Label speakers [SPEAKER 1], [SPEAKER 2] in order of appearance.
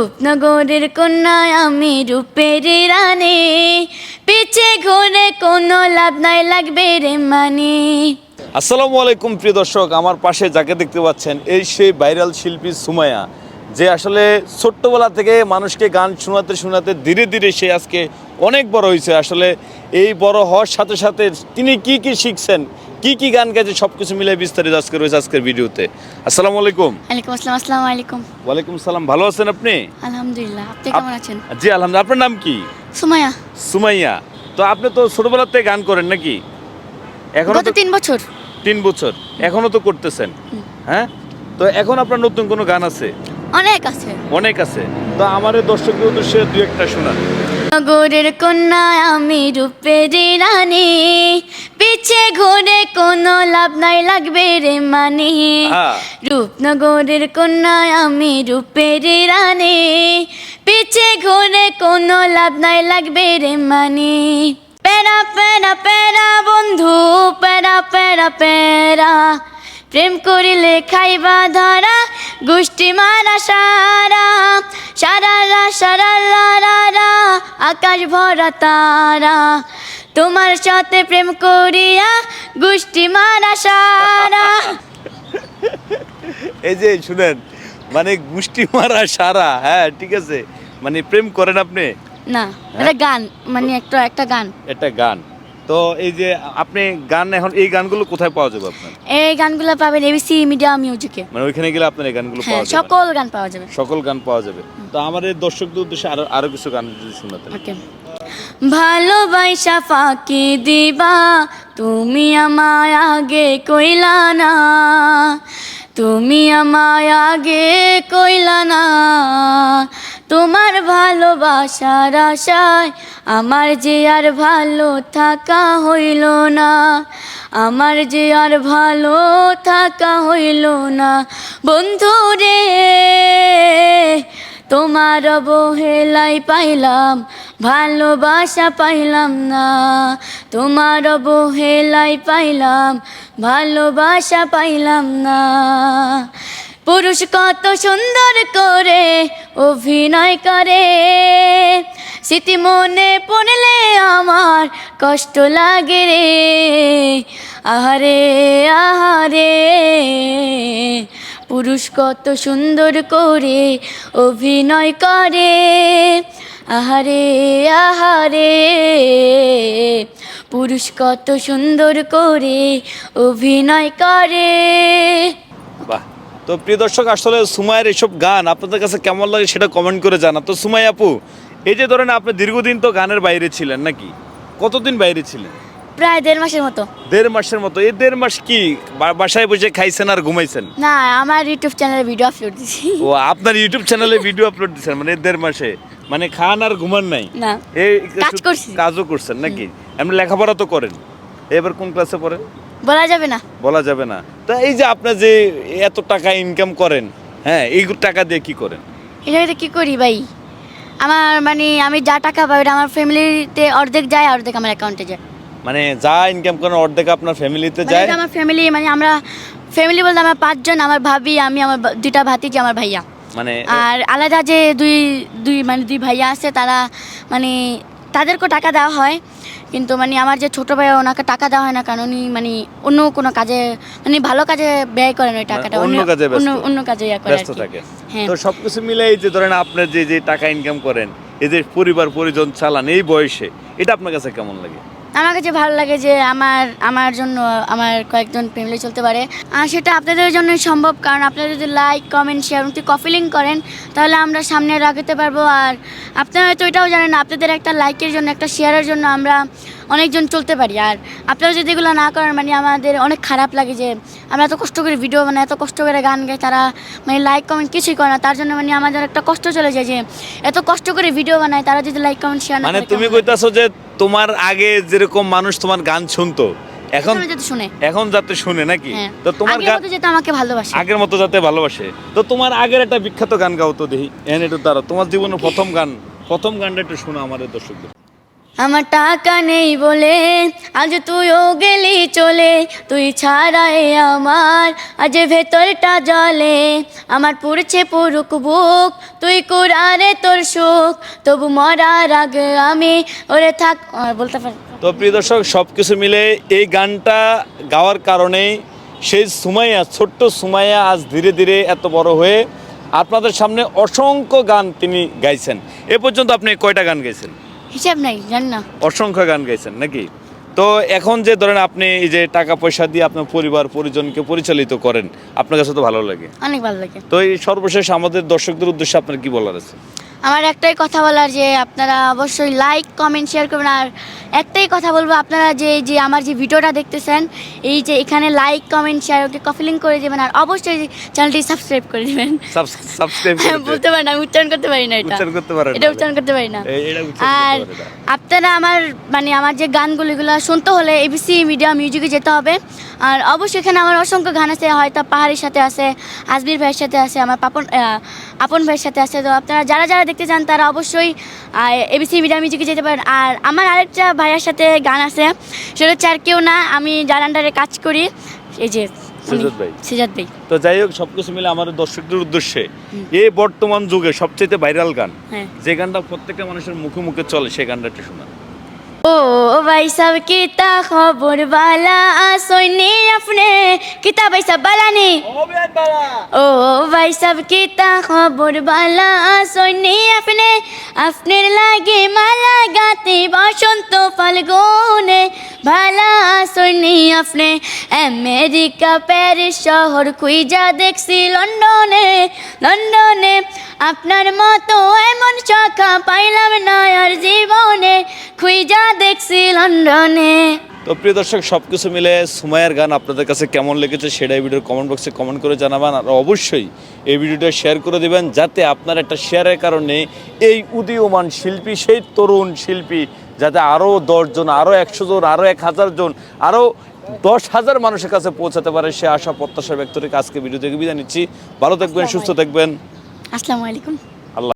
[SPEAKER 1] রূপনগরের কন্যায় আমি রূপের রানে। পিছে ঘুরে কোনো লাভ নাই লাগবে রে মানে।
[SPEAKER 2] আসসালামু আলাইকুম প্রিয় দর্শক, আমার পাশে যাকে দেখতে পাচ্ছেন এই সেই ভাইরাল শিল্পী সুমায়া যে আসলে ছোট্টবেলা থেকে মানুষকে গান শোনাতে শোনাতে ধীরে ধীরে সে আজকে অনেক বড় হয়েছে। আসলে এই বড় হওয়ার সাথে সাথে তিনি কি কি শিখছেন কি কি গান গাইছে সবকিছু মিলে বিস্তারিত আজকে রয়েছে আজকের ভিডিওতে। আসসালামু আলাইকুম।
[SPEAKER 1] ওয়ালাইকুম আসসালাম আসসালামু আলাইকুম।
[SPEAKER 2] ওয়ালাইকুম সালাম ভালো আছেন আপনি?
[SPEAKER 1] আলহামদুলিল্লাহ আপনি কেমন আছেন?
[SPEAKER 2] জি আলহামদুলিল্লাহ আপনার নাম কি?
[SPEAKER 1] সুমায়া
[SPEAKER 2] সুমাইয়া। তো আপনি তো ছোটবেলা থেকে গান করেন নাকি? এখনও
[SPEAKER 1] গত
[SPEAKER 2] তো
[SPEAKER 1] তিন বছর।
[SPEAKER 2] তিন বছর। এখনও তো করতেছেন। হ্যাঁ? তো এখন আপনার নতুন কোনো গান আছে?
[SPEAKER 1] অনেক আছে।
[SPEAKER 2] অনেক আছে। তো আমার এই দর্শকদের উদ্দেশ্যে দু একটা শোনান।
[SPEAKER 1] নগরের কন্যা আমি রূপের রানী পিছে ঘুরে কোনো লাভ নাই লাগবে রে মানে। রূপনগরের কন্যায় আমি রূপের রানী। পিছে ঘুরে কোনো লাভ নাই লাগবে রে মানে। পেরা পেরা পেরা বন্ধু পেরা পেরা পেরা প্রেম করিলে খাইবা ধরা গোষ্ঠী মারা সারা। সারারা সারারা রা আকাশ ভরা তারা। তোমার সাথে প্রেম করিয়া গোষ্ঠী মারা সারা।
[SPEAKER 2] এই যে শুনেন মানে গুষ্টি মারা সারা হ্যাঁ ঠিক আছে। মানে প্রেম করেন আপনি?
[SPEAKER 1] না এটা গান মানে একটা একটা গান।
[SPEAKER 2] একটা গান। তো এই যে আপনি গান এখন এই গানগুলো কোথায় পাওয়া যাবে আপনার?
[SPEAKER 1] এই গানগুলো পাবেন এবিসি মিডিয়া মিউজিকে
[SPEAKER 2] মানে ওইখানে গেলে আপনার এই গানগুলো
[SPEAKER 1] হ্যাঁ
[SPEAKER 2] পাওয়া যাবে।
[SPEAKER 1] সকল গান পাওয়া যাবে।
[SPEAKER 2] সকল গান পাওয়া যাবে। তো আমাদের দর্শকদের উদ্দেশ্যে আরও আরও কিছু গান যদি শোনাতেন
[SPEAKER 1] ওকে। ভালোবাসা ফাঁকি দিবা, তুমি আমায় আগে কইলা না। তুমি আমায় আগে কইলা না। তোমার ভালোবাসার আশায় আমার যে আর ভালো থাকা হইল না। আমার যে আর ভালো থাকা হইল না। বন্ধু রে তোমার অবহেলাই পাইলাম, ভালোবাসা পাইলাম না। তোমার অবহেলাই পাইলাম, ভালোবাসা পাইলাম না। পুরুষ কত সুন্দর করে অভিনয় করে, স্মৃতি মনে পড়লে আমার কষ্ট লাগে রে। আহারে আহারে। পুরুষ কত সুন্দর করে অভিনয় করে। আহারে আহারে। পুরুষ কত সুন্দর করে অভিনয় করে।
[SPEAKER 2] তো প্রিয় দর্শক, আসলে সুমাইয়ের এসব গান আপনাদের কাছে কেমন লাগে সেটা কমেন্ট করে জানা তো সুমাই আপু, এই যে ধরেন আপনি দীর্ঘদিন তো গানের বাইরে ছিলেন নাকি? কতদিন বাইরে ছিলেন?
[SPEAKER 1] প্রায় দেড় মাসের মতো।
[SPEAKER 2] দেড় মাসের মতো। এই দেড় মাস কি বাসায় বসে খাইছেন আর ঘুমাইছেন?
[SPEAKER 1] না আমার ইউটিউব চ্যানেলে ভিডিও আপলোড দিছি।
[SPEAKER 2] ও আপনার ইউটিউব চ্যানেলে ভিডিও আপলোড দিচ্ছেন মানে দেড় মাসে। মানে খান আর ঘুমান নাই।
[SPEAKER 1] না
[SPEAKER 2] এই
[SPEAKER 1] কাজ করছি।
[SPEAKER 2] কাজও করছেন নাকি? এমনি লেখাপড়া তো করেন। এবার কোন ক্লাসে পড়েন?
[SPEAKER 1] বলা যাবে না।
[SPEAKER 2] বলা যাবে না। তো এই যে আপনার যে এত টাকা ইনকাম করেন হ্যাঁ এই টাকা দিয়ে কি করেন?
[SPEAKER 1] এটা কি করি ভাই? আমার মানে আমি যা টাকা পাই আমার ফ্যামিলিতে অর্ধেক যায় অর্ধেক আমার অ্যাকাউন্টে যায়।
[SPEAKER 2] মানে যা ইনকাম করেন অর্ধেক আপনার ফ্যামিলিতে
[SPEAKER 1] মানে
[SPEAKER 2] যায়।
[SPEAKER 1] আমার ফ্যামিলি মানে আমরা ফ্যামিলি বলতে আমার পাঁচজন আমার ভাবি আমি আমার দুইটা ভাতিজি আমার ভাইয়া।
[SPEAKER 2] মানে
[SPEAKER 1] আর আলাদা যে দুই দুই মানে দুই ভাইয়া আছে তারা মানে তাদেরকেও টাকা দেওয়া হয়। কিন্তু মানে আমার যে ছোট ভাই ওনাকে টাকা দেওয়া হয় না কারণ উনি মানে অন্য কোনো কাজে মানে ভালো কাজে ব্যয় করেন ওই টাকাটা
[SPEAKER 2] মানে অন্য কাজে
[SPEAKER 1] অন্য অন্য কাজে ইয়া
[SPEAKER 2] ব্যস্ত থাকে।
[SPEAKER 1] হ্যাঁ।
[SPEAKER 2] তো সবকিছু মিলে এই যে ধরেন আপনার যে যে টাকা ইনকাম করেন এই যে পরিবার পরিজন চালান এই বয়সে এটা আপনার কাছে কেমন লাগে?
[SPEAKER 1] আমার কাছে ভালো লাগে যে আমার আমার জন্য আমার কয়েকজন ফ্যামিলি চলতে পারে। আর সেটা আপনাদের জন্যই সম্ভব কারণ আপনারা যদি লাইক কমেন্ট শেয়ার এমনকি কফিলিং করেন তাহলে আমরা সামনে রাখতে পারব। আর আপনারা হয়তো এটাও জানেন আপনাদের একটা লাইকের জন্য একটা শেয়ারের জন্য আমরা অনেকজন চলতে পারি। আর আপনারা যদি এগুলো না করেন মানে আমাদের অনেক খারাপ লাগে যে আমরা এত কষ্ট করে ভিডিও বানাই এত কষ্ট করে গান গাই তারা মানে লাইক কমেন্ট কিছুই করে না। তার জন্য মানে আমাদের একটা কষ্ট চলে যায় যে এত কষ্ট করে ভিডিও বানায় তারা যদি লাইক কমেন্ট শেয়ার না
[SPEAKER 2] মানে তুমি কইতাছো যে তোমার আগে যেরকম মানুষ তোমার গান শুনতো এখন
[SPEAKER 1] শুনে।
[SPEAKER 2] এখন যাতে শুনে নাকি?
[SPEAKER 1] হ্যাঁ।
[SPEAKER 2] তো তোমার গান
[SPEAKER 1] যেটা আমাকে ভালোবাসে।
[SPEAKER 2] আগের মতো যাতে ভালোবাসে। তো তোমার আগের একটা বিখ্যাত গান গাও তো দেখি। এন একটু তারা তোমার জীবনের প্রথম গান প্রথম গানটা একটু শোনো আমাদের দর্শকদের।
[SPEAKER 1] আমার টাকা নেই বলে আজ তুইও গেলি চলে, তুই ছাড়াই আমার। আজ ভেতরটা জলে আমার পুড়ছে পুরুক বুক, তুই কুরারে তোর সুখ, তবু মরার আগে আমি ওরে থাক। বলতে পারি।
[SPEAKER 2] তো প্রিয় দর্শক সব কিছু মিলে এই গানটা গাওয়ার কারণেই সেই সুমাইয়া, ছোট্ট সুমাইয়া আজ ধীরে ধীরে এত বড় হয়ে আপনাদের সামনে অসংখ্য গান তিনি গাইছেন। এ পর্যন্ত আপনি কয়টা গান গাইছেন?
[SPEAKER 1] হিসাব নাই জান না।
[SPEAKER 2] অসংখ্য গান গাইছেন নাকি? তো এখন যে ধরেন আপনি এই যে টাকা পয়সা দিয়ে আপনার পরিবার পরিজনকে পরিচালিত করেন আপনার কাছে তো ভালো লাগে।
[SPEAKER 1] অনেক ভালো লাগে।
[SPEAKER 2] তো এই সর্বশেষ আমাদের দর্শকদের উদ্দেশ্যে আপনার কি বলার আছে?
[SPEAKER 1] আমার একটাই কথা বলার যে আপনারা অবশ্যই লাইক কমেন্ট শেয়ার করবেন। আর একটাই কথা বলব আপনারা যে যে আমার যে ভিডিওটা দেখতেছেন এই যে এখানে লাইক কমেন্ট শেয়ার ওকে কফিলিং করে দেবেন। আর অবশ্যই চ্যানেলটি সাবস্ক্রাইব করে দেবেন।
[SPEAKER 2] সাবস্ক্রাইব
[SPEAKER 1] বলতে পারি না আমি উচ্চারণ করতে পারি না এটা।
[SPEAKER 2] উচ্চারণ করতে পারেন
[SPEAKER 1] এটা উচ্চারণ করতে পারি না। আর
[SPEAKER 2] পারে।
[SPEAKER 1] আপনারা আমার মানে আমার যে গানগুলো এগুলো শুনতে হলে এবিসি মিডিয়া মিউজিকে যেতে হবে। আর অবশ্যই এখানে আমার অসংখ্য গান আছে হয়তো পাহাড়ির সাথে আছে আজমির ভাইয়ের সাথে আছে আমার পাপন আপন ভাইয়ের সাথে আছে। তো আপনারা যারা যারা দেখতে চান তারা অবশ্যই এবিসি মিডিয়া মিউজিকে যেতে পারেন। আর আমার আরেকটা ভাইয়ের সাথে গান আছে। সেটা হচ্ছে আর কেউ না আমি যার আন্ডারে কাজ করি। এই যে
[SPEAKER 2] সিজাত ভাই।
[SPEAKER 1] ভাই।
[SPEAKER 2] তো যাই হোক সবকিছু মিলে আমাদের দর্শকদের উদ্দেশ্যে এই বর্তমান যুগে সবচেয়ে ভাইরাল গান।
[SPEAKER 1] হ্যাঁ।
[SPEAKER 2] যে গানটা প্রত্যেকটা মানুষের মুখে মুখে চলে সেই গানটা একটু শোনা
[SPEAKER 1] ভাই সব কিতা খবর বালা আসইনি আপনি। কিতা ভাই সব বালা নি? ও ভাই সব কিতা খবর বালা আসইনি আপনি। আপনার লাগে মালা গাতে বসন্ত ফাল্গুনে। ভালা আসইনি আপনি। আমেরিকা প্যারিস শহর খুইজা দেখছি লন্ডনে। লন্ডনে আপনার মতো এমন চকা পাইলাম না আর জীবনে। খুইজা দেখছি লন্ডনে।
[SPEAKER 2] তো প্রিয় দর্শক সব কিছু মিলে সুমাইয়ের গান আপনাদের কাছে কেমন লেগেছে সেটা এই ভিডিওর কমেন্ট বক্সে কমেন্ট করে জানাবেন। আর অবশ্যই এই ভিডিওটা শেয়ার করে দেবেন যাতে আপনার একটা শেয়ারের কারণে এই উদীয়মান শিল্পী সেই তরুণ শিল্পী যাতে আরও দশজন আরও একশো জন আরও এক হাজার জন আরও দশ হাজার মানুষের কাছে পৌঁছাতে পারে সে আশা প্রত্যাশা ব্যক্ত রেখে আজকে ভিডিও থেকে বিদায় নিচ্ছি। ভালো থাকবেন সুস্থ থাকবেন।
[SPEAKER 1] আসসালামু আলাইকুম।